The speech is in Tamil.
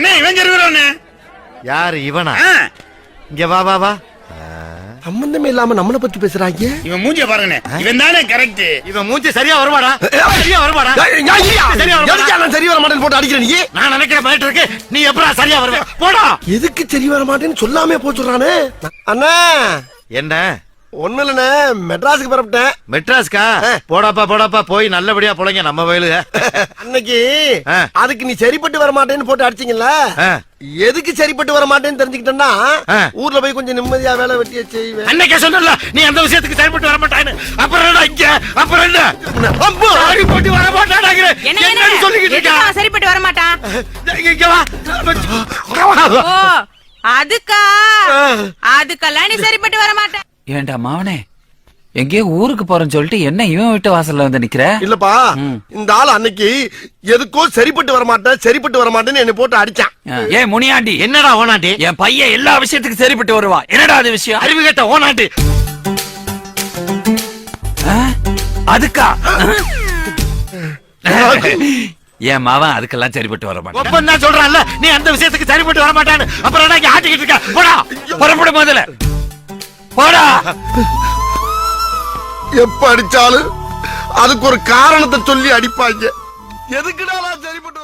அண்ணே இவன் ஜெருவரண்ணே யாரு இவனா? இங்க வா வா வா. சம்பந்தமே இல்லாம நம்மளை பத்தி பேசுறாங்க? இவன் மூஞ்சிய பாருங்கண்ணே. இவன் தானே கரெக்ட் இவன் மூஞ்சி சரியா வருவாடா சரியா வருவாடா சரியா நான் சரி வர மாட்டேன்னு போட்டு அடிக்கிற நீ? நான் நினைக்கிற மாதிரி இருக்கு. நீ எப்படா சரியா வருவ? போடா. எதுக்கு சரி வர மாட்டேன்னு சொல்லாமே போச்சுறானே அண்ணா. என்ன? ஒண்ணு இல்லண்ணே மெட்ராஸுக்கு பரப்பிட்டேன் மெட்ராஸ்கா போடாப்பா போடாப்பா போய் நல்லபடியா பொழைங்க நம்ம வயலுக. அன்னைக்கு ஆ. அதுக்கு நீ சரிப்பட்டு வர மாட்டேன்னு போட்டு அடிச்சீங்கல்ல. எதுக்கு சரிப்பட்டு வர மாட்டேன்னு தெரிஞ்சுக்கிட்டேன்னா. ஊர்ல போய் கொஞ்சம் நிம்மதியா வேலை வெட்டிய செய்வேன். அன்னைக்கே சொன்னல நீ அந்த விஷயத்துக்கு சரிப்பட்டு வர மாட்டான்னு அப்புறம் என்ன இங்க? அப்புறம் என்ன? அப்போ, சாரி போட்டு வர மாட்டானாங்கிற என்ன என்னன்னு சொல்லிக்கிட்டு இருக்கா? சரிப்பட்டு வர மாட்டான் இங்க வா. அதுக்கா? அதுக்கெல்லாம் நீ சரிப்பட்டு வர மாட்டேன் ஏண்டா மாவனே? எங்கேயோ ஊருக்கு போறேன்னு சொல்லிட்டு என்ன இவன் வீட்டு வாசல்ல வந்து நிக்கிற? இல்லப்பா இந்த ஆள் அன்னைக்கு எதுக்கோ சரிப்பட்டு வர மாட்டேன் சரிப்பட்டு வர மாட்டேன்னு என்னை போட்டு அடிச்சான். ஏ முனியாண்டி என்னடா ஓனாண்டி என் பையன் எல்லா விஷயத்துக்கும் சரிப்பட்டு வருவான் என்னடா அது விஷயம்? அறிவு கேட்ட ஓனாண்டி? அதுக்கா? என் மாவன் அதுக்கெல்லாம் சரிப்பட்டு வர மாட்டான். சொல்றான்ல நீ அந்த விஷயத்துக்கு சரிப்பட்டு வர மாட்டான்னு அப்புறம் ஆட்டிக்கிட்டு இருக்க? போடா. புறப்படும் முதல்ல போடா எப்ப அடிச்சாலும் அதுக்கு ஒரு காரணத்தை சொல்லி அடிப்பாங்க. எதுக்குடா சரிப்பட்டு